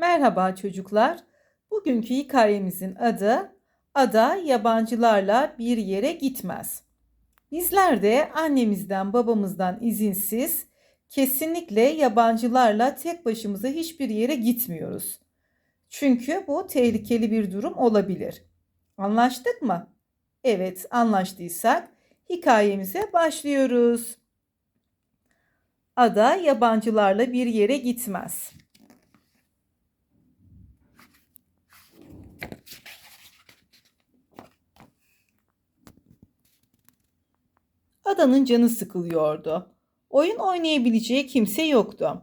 Merhaba çocuklar. Bugünkü hikayemizin adı Ada yabancılarla bir yere gitmez. Bizler de annemizden babamızdan izinsiz kesinlikle yabancılarla tek başımıza hiçbir yere gitmiyoruz. Çünkü bu tehlikeli bir durum olabilir. Anlaştık mı? Evet, anlaştıysak hikayemize başlıyoruz. Ada yabancılarla bir yere gitmez. Adanın canı sıkılıyordu. Oyun oynayabileceği kimse yoktu.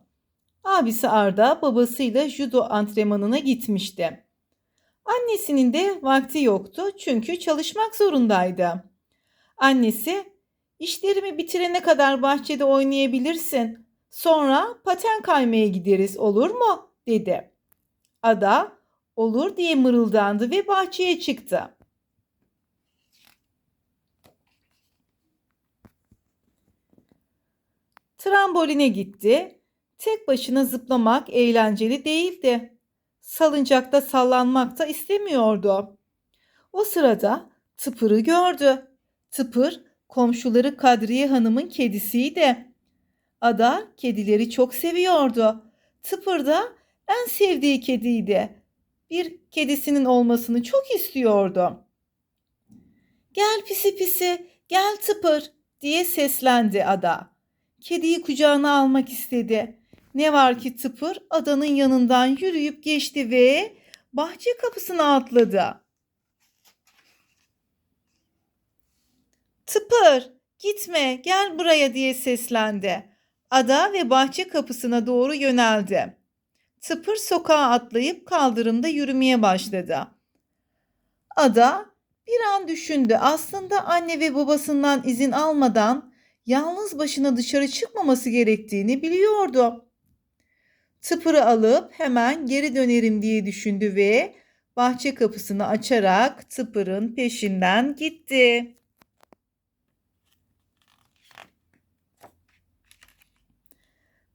Abisi Arda babasıyla judo antrenmanına gitmişti. Annesinin de vakti yoktu çünkü çalışmak zorundaydı. Annesi, işlerimi bitirene kadar bahçede oynayabilirsin. Sonra paten kaymaya gideriz olur mu? dedi. Ada, olur diye mırıldandı ve bahçeye çıktı. Tramboline gitti. Tek başına zıplamak eğlenceli değildi. Salıncakta sallanmak da istemiyordu. O sırada Tıpır'ı gördü. Tıpır komşuları Kadriye Hanım'ın kedisiydi. Ada kedileri çok seviyordu. Tıpır da en sevdiği kediydi. Bir kedisinin olmasını çok istiyordu. Gel pisi pisi, gel Tıpır diye seslendi Ada. Kediyi kucağına almak istedi. Ne var ki Tıpır adanın yanından yürüyüp geçti ve bahçe kapısına atladı. Tıpır, gitme, gel buraya diye seslendi. Ada ve bahçe kapısına doğru yöneldi. Tıpır sokağa atlayıp kaldırımda yürümeye başladı. Ada bir an düşündü. Aslında anne ve babasından izin almadan yalnız başına dışarı çıkmaması gerektiğini biliyordu. Tıpırı alıp hemen geri dönerim diye düşündü ve bahçe kapısını açarak tıpırın peşinden gitti.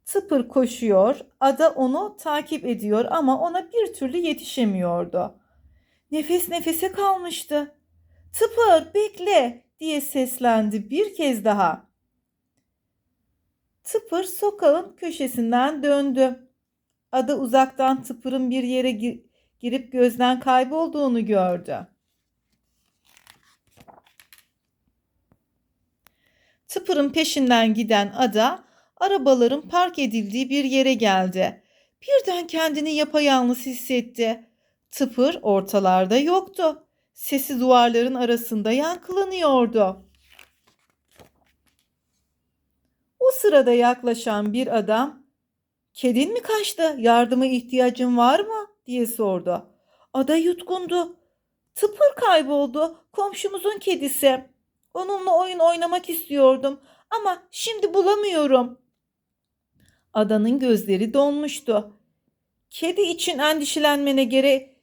Tıpır koşuyor, ada onu takip ediyor ama ona bir türlü yetişemiyordu. Nefes nefese kalmıştı. Tıpır bekle diye seslendi bir kez daha. Tıpır sokağın köşesinden döndü. Ada uzaktan Tıpır'ın bir yere gi- girip gözden kaybolduğunu gördü. Tıpır'ın peşinden giden Ada arabaların park edildiği bir yere geldi. Birden kendini yapayalnız hissetti. Tıpır ortalarda yoktu. Sesi duvarların arasında yankılanıyordu. Sırada yaklaşan bir adam, "Kedin mi kaçtı? Yardıma ihtiyacın var mı?" diye sordu. Ada yutkundu. "Tıpır kayboldu. Komşumuzun kedisi. Onunla oyun oynamak istiyordum ama şimdi bulamıyorum." Adanın gözleri donmuştu. "Kedi için endişelenmene gere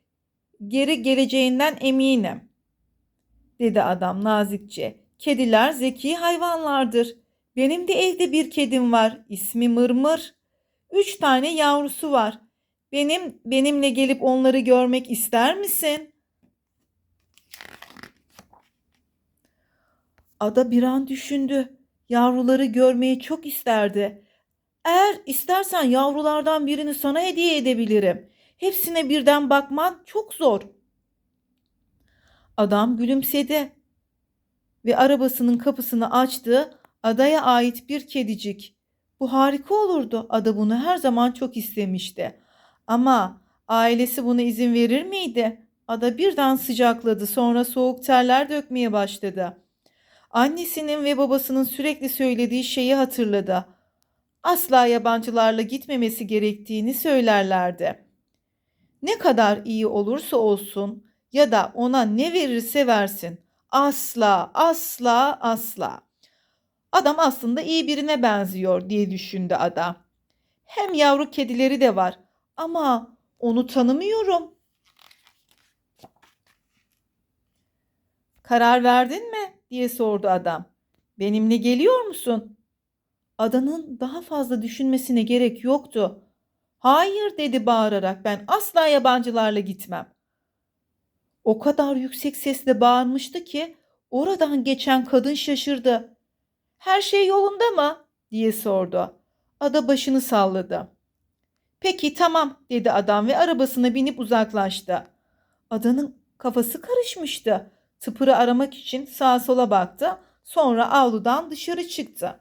geri geleceğinden eminim." dedi adam nazikçe. "Kediler zeki hayvanlardır." Benim de evde bir kedim var. İsmi Mırmır. Üç tane yavrusu var. Benim benimle gelip onları görmek ister misin? Ada bir an düşündü. Yavruları görmeyi çok isterdi. Eğer istersen yavrulardan birini sana hediye edebilirim. Hepsine birden bakman çok zor. Adam gülümsedi ve arabasının kapısını açtı adaya ait bir kedicik. Bu harika olurdu. Ada bunu her zaman çok istemişti. Ama ailesi buna izin verir miydi? Ada birden sıcakladı. Sonra soğuk terler dökmeye başladı. Annesinin ve babasının sürekli söylediği şeyi hatırladı. Asla yabancılarla gitmemesi gerektiğini söylerlerdi. Ne kadar iyi olursa olsun ya da ona ne verirse versin. Asla, asla, asla. Adam aslında iyi birine benziyor diye düşündü ada. Hem yavru kedileri de var ama onu tanımıyorum. Karar verdin mi? diye sordu adam. Benimle geliyor musun? Adanın daha fazla düşünmesine gerek yoktu. Hayır dedi bağırarak ben asla yabancılarla gitmem. O kadar yüksek sesle bağırmıştı ki oradan geçen kadın şaşırdı. Her şey yolunda mı? diye sordu. Ada başını salladı. Peki tamam dedi adam ve arabasına binip uzaklaştı. Adanın kafası karışmıştı. Tıpırı aramak için sağa sola baktı. Sonra avludan dışarı çıktı.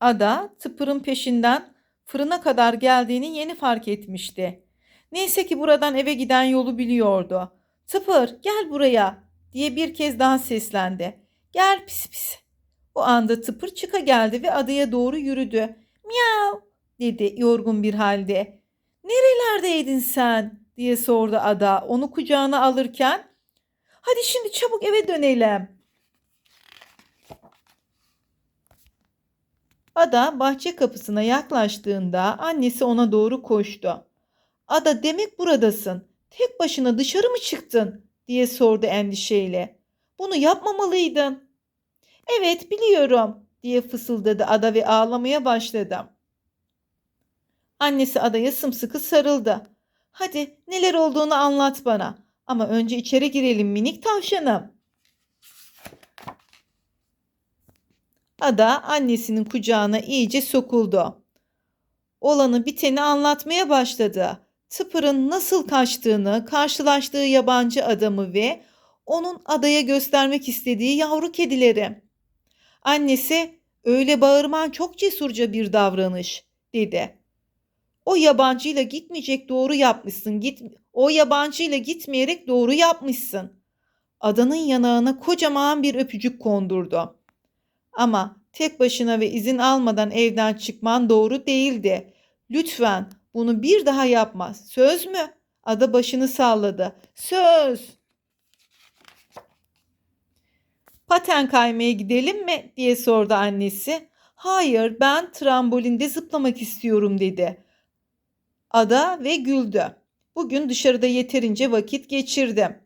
Ada tıpırın peşinden fırına kadar geldiğini yeni fark etmişti. Neyse ki buradan eve giden yolu biliyordu. Tıpır gel buraya diye bir kez daha seslendi. Gel pis pis. O anda tıpır çıka geldi ve adaya doğru yürüdü. Miyav dedi yorgun bir halde. Nerelerdeydin sen diye sordu ada onu kucağına alırken. Hadi şimdi çabuk eve dönelim. Ada bahçe kapısına yaklaştığında annesi ona doğru koştu. Ada demek buradasın. Tek başına dışarı mı çıktın? Diye sordu endişeyle. Bunu yapmamalıydın. Evet biliyorum diye fısıldadı Ada ve ağlamaya başladı. Annesi Ada'ya sımsıkı sarıldı. Hadi neler olduğunu anlat bana. Ama önce içeri girelim minik tavşanım. Ada annesinin kucağına iyice sokuldu. Olanı biteni anlatmaya başladı. Tıpır'ın nasıl kaçtığını, karşılaştığı yabancı adamı ve onun adaya göstermek istediği yavru kedileri. Annesi, öyle bağırman çok cesurca bir davranış, dedi. O yabancıyla gitmeyecek doğru yapmışsın. Git, o yabancıyla gitmeyerek doğru yapmışsın. Adanın yanağına kocaman bir öpücük kondurdu. Ama tek başına ve izin almadan evden çıkman doğru değildi. Lütfen bunu bir daha yapma. Söz mü? Ada başını salladı. Söz. Paten kaymaya gidelim mi? diye sordu annesi. Hayır, ben trambolinde zıplamak istiyorum dedi. Ada ve güldü. Bugün dışarıda yeterince vakit geçirdim.